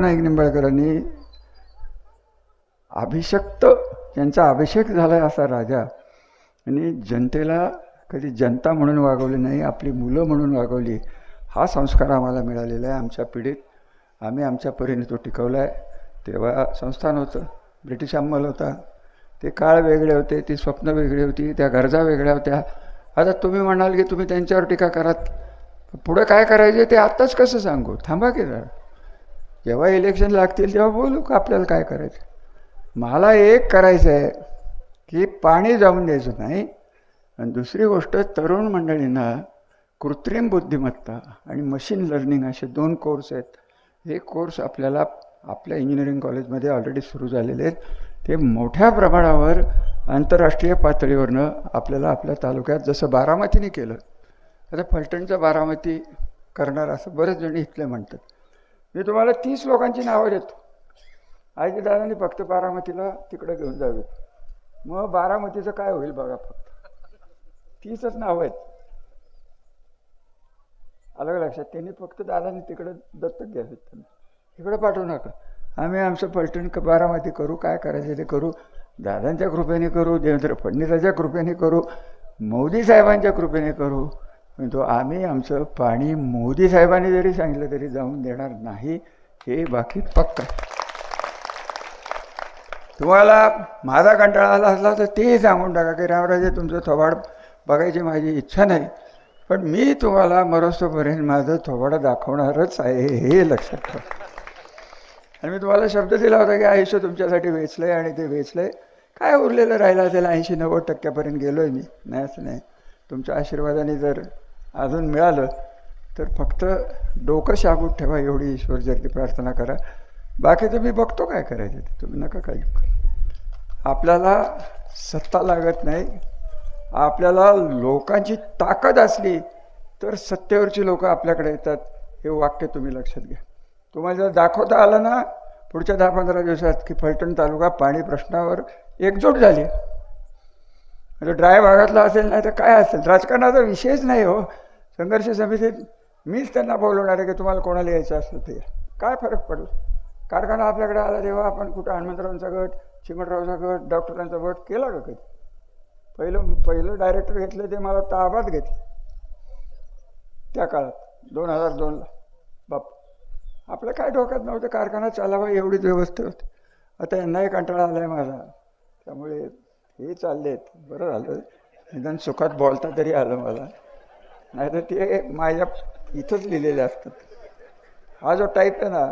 नाईक निंबाळकरांनी अभिषक्त यांचा अभिषेक झाला असा राजा. आणि जनतेला कधी जनता म्हणून वागवली नाही आपली मुलं म्हणून वागवली हा संस्कार आम्हाला मिळालेला आहे आमच्या पिढीत. आम्ही आमच्या परीने तो टिकवला आहे तेव्हा संस्थान होतं ब्रिटिश अंमल होता. ते काळ वेगळे होते ती स्वप्न वेगळी होती त्या गरजा वेगळ्या होत्या. आता तुम्ही म्हणाल की तुम्ही त्यांच्यावर टीका करात. पुढं काय करायचे ते आत्ताच कसं सांगू? थांबा की जरा. जेव्हा इलेक्शन लागतील तेव्हा बोलू का आपल्याला काय करायचं? मला एक करायचं आहे की पाणी जाऊन द्यायचं नाही. आणि दुसरी गोष्ट तरुण मंडळींना कृत्रिम बुद्धिमत्ता आणि मशीन लर्निंग असे दोन कोर्स आहेत. हे कोर्स आपल्याला आपल्या इंजिनिअरिंग कॉलेजमध्ये ऑलरेडी सुरू झालेले आहेत. ते मोठ्या प्रमाणावर आंतरराष्ट्रीय पातळीवरनं आपल्याला आपल्या तालुक्यात जसं बारामतीने केलं आता फलटणचं बारामती करणार असं बरेच जण इथले म्हणतात. मी तुम्हाला तीस लोकांची नावं देतो. आयजी दादांनी फक्त बारामतीला तिकडं घेऊन जावे. मग बारामतीचं काय होईल बघा फक्त. तीसच नावं आहेत. अलग लक्षात त्यांनी फक्त दादांनी तिकडं दत्तक घ्यावेत त्यांना. इकडं पाठवू नका. आम्ही आमचं पलटण बारामती करू काय करायचं ते करू. दादांच्या कृपेने करू देवेंद्र फडणवीसाच्या कृपेने करू मोदी साहेबांच्या कृपेने करू. म्हणतो तो आम्ही आमचं पाणी मोदी साहेबांनी जरी सांगितलं तरी जाऊन देणार नाही हे बाकी पक्क तुम्हाला माझा कंटाळा आला असला तर ते सांगून टाका की रामराजे तुमचं थोबाड बघायची माझी इच्छा नाही. पण मी तुम्हाला मरोस्तोपर्यंत माझं थोबाड दाखवणारच आहे हे लक्षात ठेवा. आणि मी तुम्हाला शब्द दिला होता की आयुष्य तुमच्यासाठी वेचलं आहे आणि ते वेचलं आहे काय उरलेलं राहिलं असेल? ऐंशी नव्वद टक्क्यापर्यंत गेलो आहे मी. नाही असं नाही. तुमच्या आशीर्वादाने जर अजून मिळालं तर फक्त डोकं शाबूत ठेवा एवढी ईश्वर जरती प्रार्थना करा. बाकीचं मी बघतो काय करायचं ते. तुम्ही नका काय आपल्याला सत्ता लागत नाही. आपल्याला लोकांची ताकद असली तर सत्तेवरची लोकं आपल्याकडे येतात. हे वाक्य तुम्ही लक्षात घ्या. तुम्हाला जर दाखवता आलं ना पुढच्या दहा पंधरा दिवसात की फलटण तालुका पाणी प्रश्नावर एकजूट झाली. म्हणजे ड्राय भागातला असेल नाही तर काय असेल? राजकारणाचा विषयच नाही हो. संघर्ष समितीत मीच त्यांना बोलवणार आहे की तुम्हाला कोणाला यायचं असतं ते. काय फरक पडला कारखाना आपल्याकडे आला तेव्हा आपण कुठं हनुमंतरावांचा गट चिमटरावचा गट डॉक्टरांचा गट केला का कधी? पहिलं पहिलं डायरेक्टर घेतलं ते मला ताबात घेतलं. त्या काळात दोन हजार दोनला बाप. आपलं काय डोक्यात नव्हतं कारखाना चालावा एवढीच व्यवस्था होती. आता यांनाही कंटाळा आला आहे माझा. त्यामुळे हे चालले आहेत बरं झालं. निदान सुखात बोलता तरी आलं मला. नाही तर ते माझ्या इथंच लिहिलेले असतात. हा जो टाईप आहे ना